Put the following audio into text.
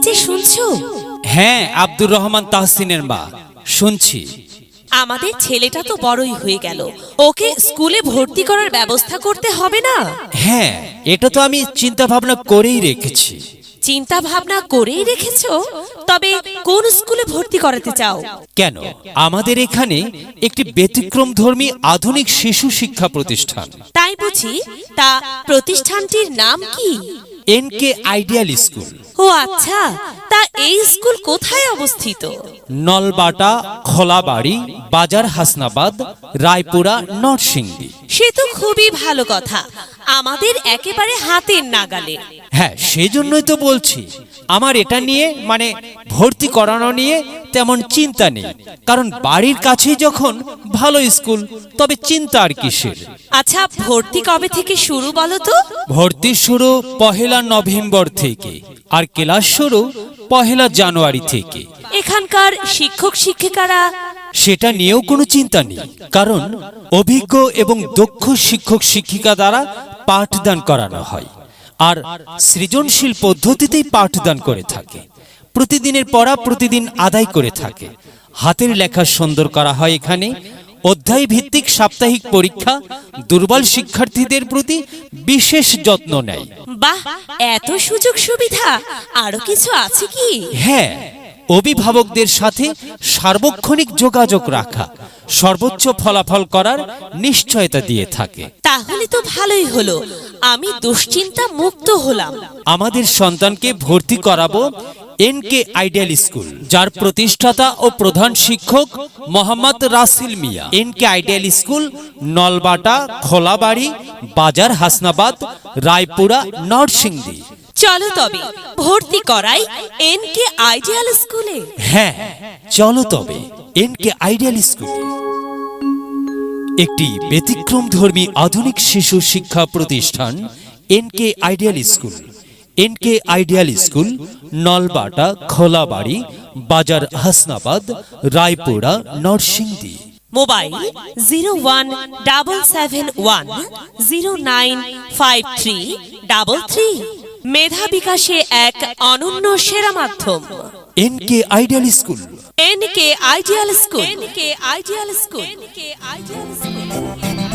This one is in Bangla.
যে শুনছো? হ্যাঁ আব্দুর রহমান তাহসিনের মা। শুনছি। আমাদের ছেলেটা তো বড়ই হয়ে গেল। ওকে স্কুলে ভর্তি করার ব্যবস্থা করতে হবে না? হ্যাঁ এটা তো আমি চিন্তা ভাবনা করেই রেখেছি। চিন্তা ভাবনা করেই রেখেছো? তবে কোন স্কুলে ভর্তি করাতে চাও? কেন? আমাদের এখানে একটি ব্যতিক্রম ধর্মী আধুনিক শিশু শিক্ষা প্রতিষ্ঠান। তাই বুঝি তা প্রতিষ্ঠানটির নাম কি? N K ideal school. ও আচ্ছা তা এই স্কুল কোথায় অবস্থিত? নলবাটা খোলাবাড়ি বাজার হাসনাবাদ রায়পুরা নরসিংদী। সে তো খুবই ভালো কথা। আমাদের একেবারে হাতের নাগালে। হ্যাঁ সেজন্যই তো বলছি আমার এটা নিয়ে মানে ভর্তি করানো নিয়ে তেমন চিন্তা নেই। কারণ বাড়ির কাছেই যখন ভালো স্কুল তবে চিন্তা আর কিসের? আচ্ছা ভর্তি কবে থেকে শুরু বলো তো? ভর্তি শুরু পহেলা নভেম্বর থেকে আর ক্লাস শুরু পহেলা জানুয়ারি থেকে। এখানকার শিক্ষক শিক্ষিকারা? সেটা নিয়েও কোনো চিন্তা নেই কারণ অভিজ্ঞ এবং দক্ষ শিক্ষক শিক্ষিকা দ্বারা পাঠদান করানো হয়। আর সৃজনশীল পদ্ধতিতেই পাঠদান করে থাকে। প্রতিদিনের পড়া প্রতিদিন আদায় করে থাকে। হাতের লেখা সুন্দর করা হয় এখানে। অধ্যায় ভিত্তিক সাপ্তাহিক পরীক্ষা দুর্বল শিক্ষার্থীদের প্রতি বিশেষ যত্ন নেয়। বাহ এত সুযোগ সুবিধা। আরও কিছু আছে কি? হ্যাঁ অভিভাবকদের সাথে সার্বক্ষণিক যোগাযোগ রাখা সর্বোচ্চ ফলাফল করার নিশ্চয়তা দিয়ে থাকে। তাহলে তো ভালোই হলো। আমি দুশ্চিন্তা মুক্ত হলাম। আমাদের সন্তানকে ভর্তি করাবো এন কে আইডিয়াল স্কুল যার প্রতিষ্ঠাতা ও প্রধান শিক্ষক Mohammad Rasil Mia. N K ideal school Nalbata Kholabari Bazar Hasnabad Raipura Narsingdi. চলো তবে ভর্তি করাই এন কে আইডিয়াল স্কুলে হ্যাঁ চলো তবে এন কে আইডিয়াল স্কুল একটি ব্যতিক্রম ধর্মী আধুনিক শিশু শিক্ষা প্রতিষ্ঠান N K ideal school N K ideal school Nalbata Kholabari Bazar Hasnabad Raipura Narsingdi. Mobile zero one double seven one zero nine five three double three মেধা বিকাশে এক অনন্য সেরা মাধ্যম। N K ideal school. N K ideal school. N K ideal school N K ideal school.